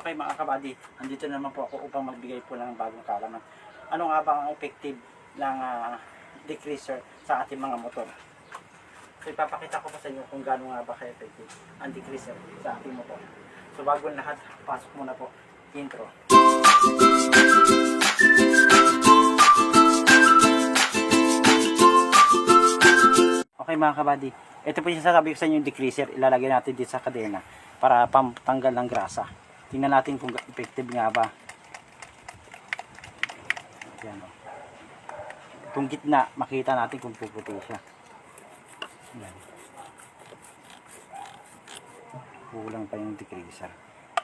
Okay mga kabady, andito naman po ako upang magbigay po ng bagong kaalaman. Ano nga ba ang effective ng ah, decreaser sa ating mga motor? So ipapakita ko po sa inyo kung gaano nga ba ka-effective ang decreaser sa ating motor. So bago lahat, pasok muna po intro. Okay mga kabady, ito po yung sasabi ko sa inyo yung decreaser, ilalagay natin dito sa kadena para pantanggal ng grasa. Tingnan natin kung effective nga ba. Yan o. Itong gitna, makita natin kung puputi siya. Yan. Kulang pa yung decreaser.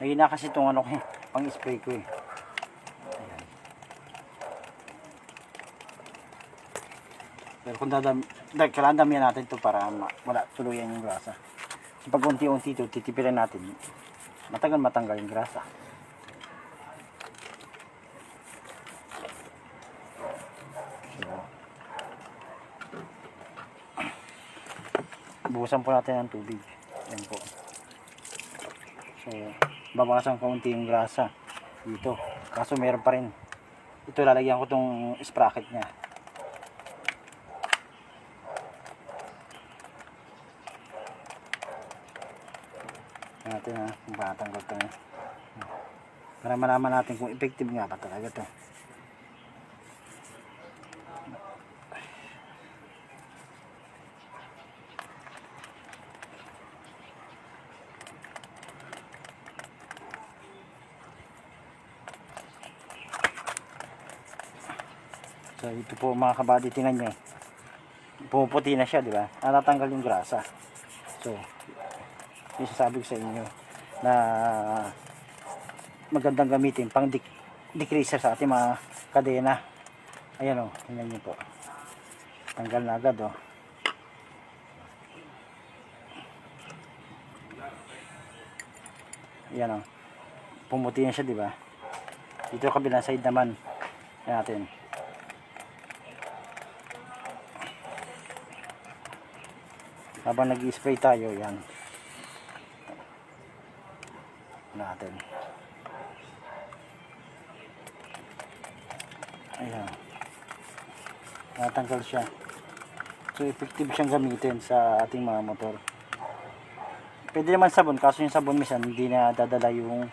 Mahina kasi itong ano eh, pang spray ko eh. Ayan. Pero kung dadam, dahil kailangan damihan natin ito para wala tuluyan yung grasa. So, pag unti-unti ito, titipilan natin. Matagal matanggal yung grasa. So, buhusan po natin ng tubig. Yan po. So, babawasan kaunti yung grasa dito. Kaso meron pa rin. Ito lalagyan ko tong sprocket niya. Natin ha, kung matanggal ito. Para malaman natin kung effective nga ba talaga to. So ito po mga kabady, tingnan nyo. Pumuputi na siya, di ba? Natatanggal yung grasa. So, yung sasabi ko sa inyo na magandang gamitin pang dik decreaser sa ating mga kadena. Ayan o, tingnan nyo po. Tanggal na agad o. Ayan o. Pumuti na siya, di ba? Dito kabilang side naman. Natin. habang nag-spray tayo yan natin. Ayan. Natanggal siya. So effective siyang gamitin sa ating mga motor. Pwede naman sabon kaso yung sabon minsan hindi na dadala yung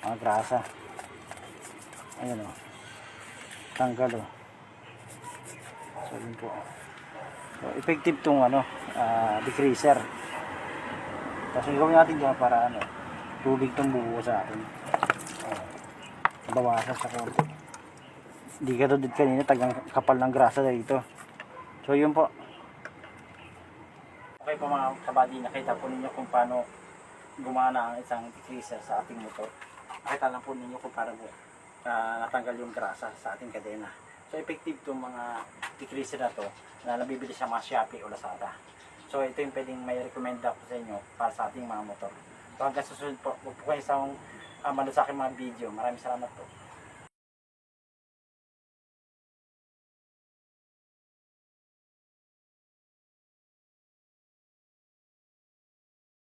mga grasa. Ayan o tanggal o so yun po. So, effective tong ano, ah, decreaser. Tapos gawin natin dyan para ano, tubig tong bubuo sa atin. Uh, bawasan sa konti. Hindi ka tulad kanina, tagang kapal ng grasa dito. So yun po. Okay po mga kabady, nakita po ninyo kung paano gumana ang isang decreaser sa ating motor. Nakita lang po ninyo kung paano ah, natanggal yung grasa sa ating kadena. So effective itong mga decreaser na to na nabibili sa mga Shopee o Lazada. So ito yung pwedeng may recommend ako sa inyo para sa ating mga motor. Hanggang susunod po, huwag po kayo sa uh, sa aking mga video. Maraming salamat po.